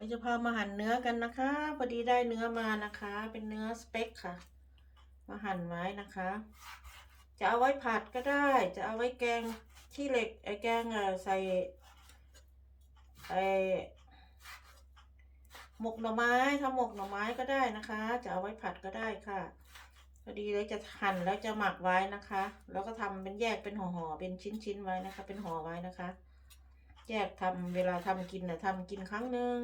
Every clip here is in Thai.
เราจะพามาหั่นเนื้อกันนะคะ พอดีได้เนื้อมานะคะ เป็นเนื้อสเต็กค่ะ มาหั่นไว้นะคะ จะเอาไว้ผัดก็ได้ จะเอาไว้แกงที่เหล็กไอ้แกงใส่ไอ้หมกหน่อไม้ทำหมกหน่อไม้ก็ได้นะคะ จะเอาไว้ผัดก็ได้ค่ะพอดีเลยจะหั่นแล้วจะหมักไว้นะคะ แล้วก็ทำเป็นแยกเป็นห่อๆเป็นชิ้นๆไว้นะคะ เป็นห่อไว้นะคะ แยกทำเวลาทำกินนะทำกินครั้งหนึ่ง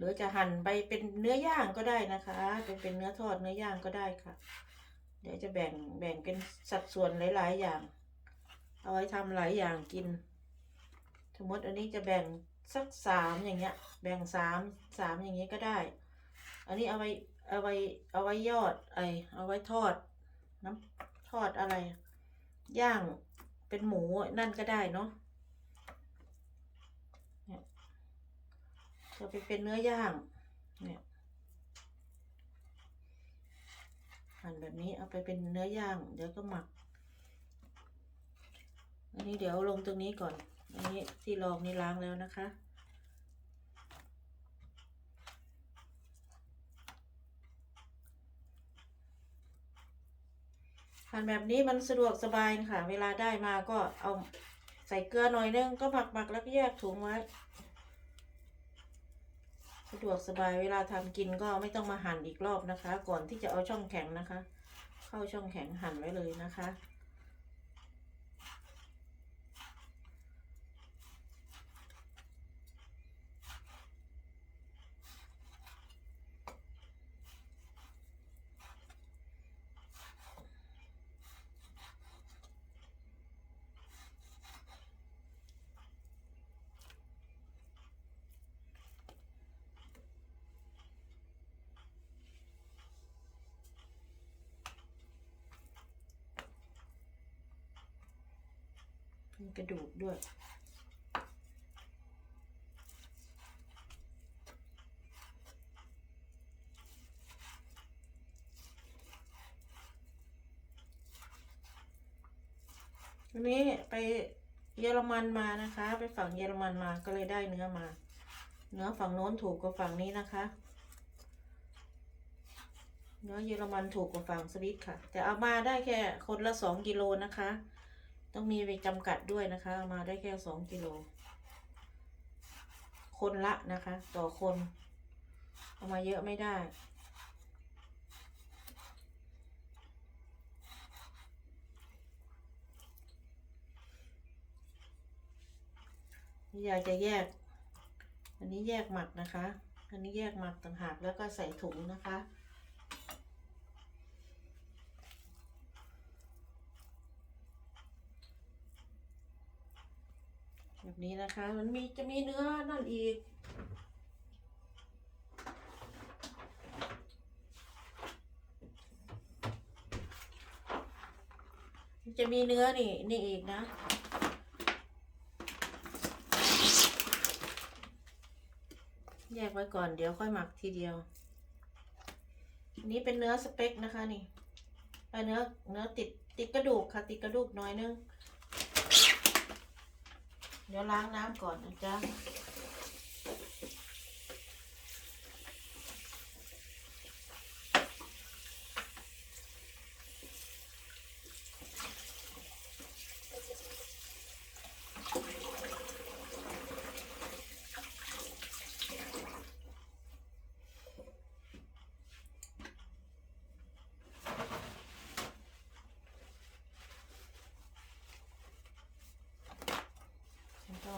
หรือจะหั่นไปเป็นเนื้อย่างก็ได้นะคะเป็นเป็นเนื้อทอดเนื้อย่างก็ได้ค่ะ เดี๋ยวจะแบ่งแบ่งเป็นสัดส่วนหลาย ๆ อย่าง เอาไว้ทำหลายอย่างกิน สมมติอันนี้จะแบ่งสักสามอย่างเงี้ย แบ่งสามสามอย่างเงี้ยก็ได้ อันนี้เอาไว้เอาไว้เอาไว้ยอดไอเอาไว้ทอดน้ำทอดอะไร ย่างเป็นหมูนั่นก็ได้เนาะเนี่ย จะไปเป็นเนื้อย่างเนี่ยหั่นแบบนี้เอาไปเป็นเนื้อย่าง เดี๋ยวก็หมัก อันนี้เดี๋ยวลงตรงนี้ก่อน อันนี้ที่รองนี่ล้างแล้วนะคะหั่นแบบนี้มันสะดวกสบายค่ะ เวลาได้มาก็เอาใส่เกลือหน่อยนึงก็หมักหมักแล้วก็แยกถุงไว้ ดวกสบายเวลาทำกินก็ไม่ต้องมาหั่นอีกรอบนะคะ ก่อนที่จะเอาช่องแข็งนะคะ เข้าช่องแข็งหั่นไว้เลยนะคะ มีกระดูกด้วยวันนี้ไปเยอรมันมานะคะ ไปฝั่งเยอรมันมาก็เลยได้เนื้อมา เนื้อฝั่งโน้นถูกกว่าฝั่งนี้นะคะ เนื้อเยอรมันถูกกว่าฝั่งสวิตค่ะ แต่เอามาได้แค่คนละสองกิโลนะคะ ต้องมีไปจำกัดด้วยนะคะ มาได้แค่สองกิโล คนละนะคะ ต่อคน เอามาเยอะไม่ได้อยากจะแยก อันนี้แยกหมักนะคะ อันนี้แยกหมักต่างหากแล้วก็ใส่ถุงนะคะ แบบ นี้นะคะ มันมีจะมีเนื้อนั่นอีก จะมีเนื้อนี่นี่อีกนะ แยกไว้ก่อนเดี๋ยวค่อยหมักทีเดียวอันนี้เป็นเนื้อสเต็กนะคะนี่เอ่อเนื้อเนื้อติดติดกระดูกค่ะ ติดกระดูกน้อยนึง เดี๋ยวล้างน้ำก่อนนะจ๊ะ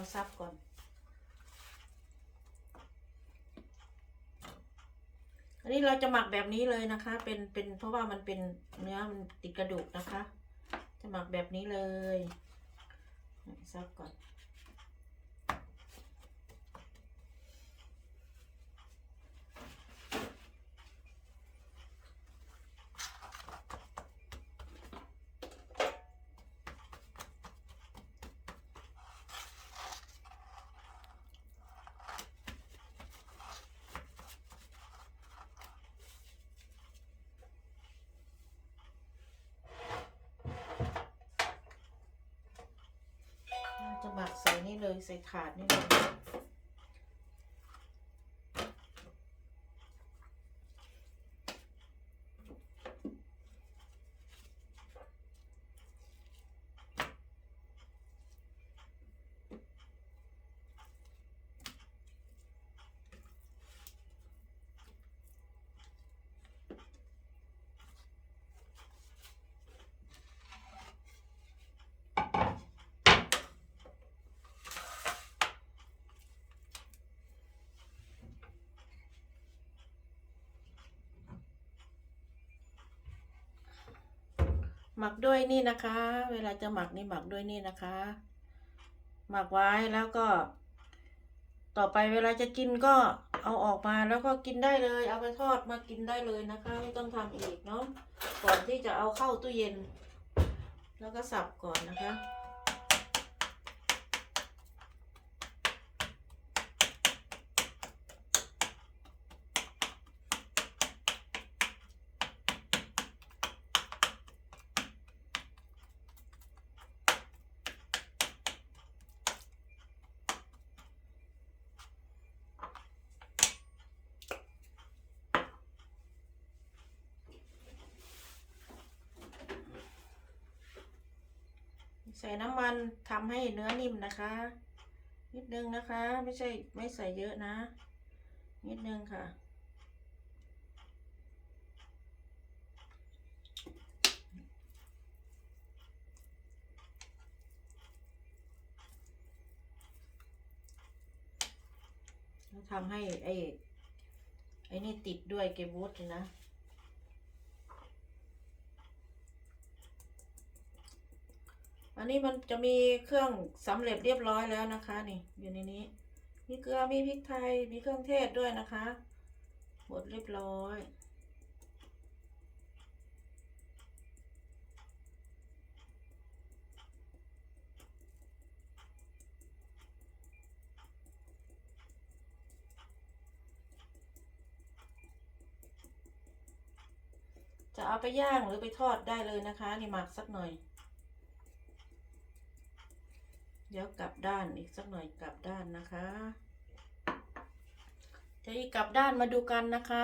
เอาซับก่อนอันนี้เราจะหมักแบบนี้เลยนะคะ เป็น เป็น เพราะว่ามันเป็นเนื้อมันติดกระดูกนะคะ จะหมักแบบนี้เลย ซับก่อน หมักใส่นี่เลยใส่ถาดนี่เลย หมักด้วยนี่นะคะ เวลาจะหมักนี่หมักด้วยนี่นะคะ หมักไว้แล้วก็ ต่อไปเวลาจะกินก็เอาออกมาแล้วก็กินได้เลย เอาไปทอดมากินได้เลยนะคะ ไม่ต้องทำอีกเนาะก่อนที่จะเอาเข้าตู้เย็น แล้วก็สับก่อนนะคะ ใส่น้ำมันทำให้เนื้อนิ่มนะคะ นิดนึงนะคะ ไม่ใช่ไม่ใส่เยอะนะ นิดนึงค่ะแล้วทำให้ไอ้ไอ้นี่ติดด้วยเกบูตนะ อันนี้มันจะมีเครื่องสำเร็จเรียบร้อยแล้วนะคะ นี่อยู่ในนี้ มีเกลือมีพริกไทยมีเครื่องเทศด้วยนะคะหมดเรียบร้อย จะเอาไปย่างหรือไปทอดได้เลยนะคะ นี่หมักสักหน่อย เดี๋ยวกลับด้านอีกสักหน่อยกลับด้านนะคะเดี๋ยวอีกกลับด้านมาดูกันนะคะ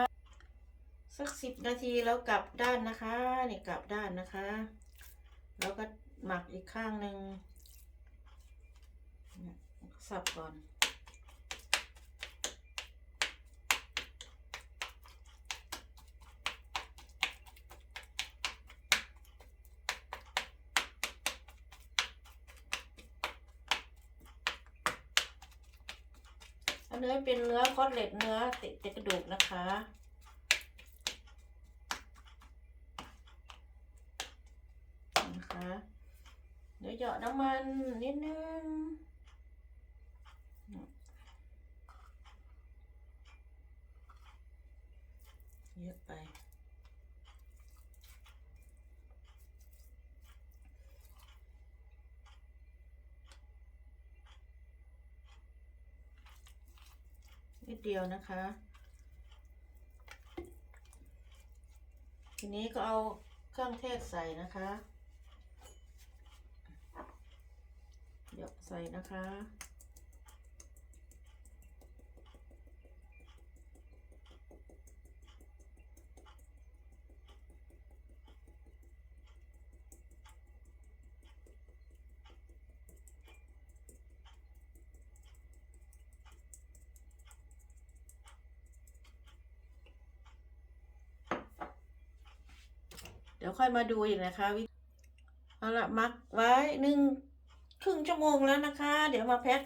สักสิบนาทีแล้วกลับด้านนะคะนี่กลับด้านนะคะ แล้วก็หมักอีกข้างหนึ่งสับก่อน เนื้อเป็นเนื้อคอตเล็ตเนื้อติดติดกระดูกนะคะ นะคะ เดี๋ยวเหยาะน้ำมันนิดนึงเยอะไป นิดเดียวนะคะ ทีนี้ก็เอาเครื่องเทศใส่นะคะ เดี๋ยวใส่นะคะ ดี๋ยวค่อยมาดูอีกนะคะวิเอาละมักไว้หนึ่งครึ่งชั่วโมงแล้วนะคะ เดี๋ยวมาแพ็ค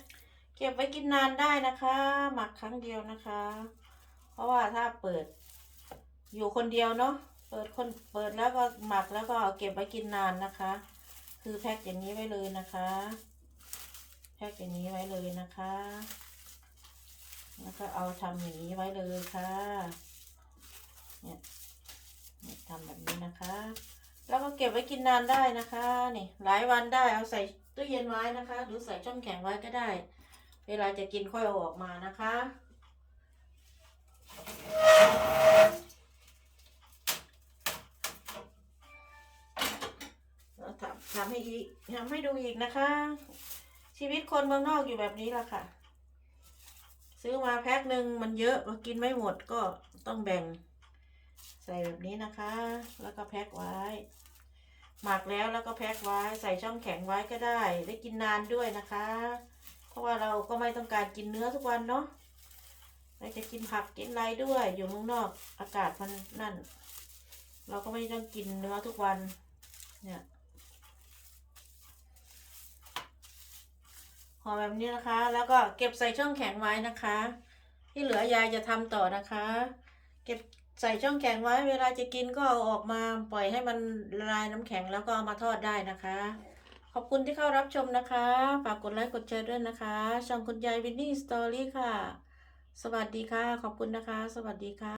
เก็บไว้กินนานได้นะคะ หมักครั้งเดียวนะคะ เพราะว่าถ้าเปิด อยู่คนเดียวเนาะเปิดคนเปิดแล้วก็หมักแล้วก็เก็บไว้กินนานนะคะ คือแพ็คอย่างนี้ไว้เลยนะคะ แพ็คอย่างนี้ไว้เลยนะคะ แล้วก็เอาทำอย่างนี้ไว้เลยค่ะเนี่ย ทำแบบนี้นะคะ แล้วก็เก็บไว้กินนานได้นะคะนี่หลายวันได้เอาใส่ตู้เย็นไว้นะคะ หรือใส่ช่องแข็งไว้ก็ได้ เวลาจะกินค่อยเอาออกมานะคะทำทำให้อีกทำให้ดูอีกนะคะ ชีวิตคนเมืองนอกอยู่แบบนี้ละค่ะ ซื้อมาแพ็คหนึ่งมันเยอะมากินไม่หมดก็ต้องแบ่ง ใส่แบบนี้นะคะ แล้วก็แพ็คไว้ หมักแล้วแล้วก็แพ็คไว้ใส่ช่องแข็งไว้ก็ได้ ได้กินนานด้วยนะคะ เพราะว่าเราก็ไม่ต้องการกินเนื้อทุกวันเนาะเราจะกินผักกินไรด้วย อยู่เมืองนอกอากาศมันนั่น เราก็ไม่ต้องกินเนื้อทุกวัน เนี่ยห่อแบบนี้นะคะ แล้วก็เก็บใส่ช่องแข็งไว้นะคะ ที่เหลือยายจะทำต่อนะคะ เก็บ ใส่ช่องแข็งไว้เวลาจะกินก็เอาออกมาปล่อยให้มันละลายน้ำแข็งแล้วก็เอามาทอดได้นะคะ ขอบคุณที่เข้ารับชมนะคะ ฝากกดไลค์กดแชร์ด้วยนะคะ ช่องคุณยายวินนี่สตอรี่ค่ะ สวัสดีค่ะ ขอบคุณนะคะ สวัสดีค่ะ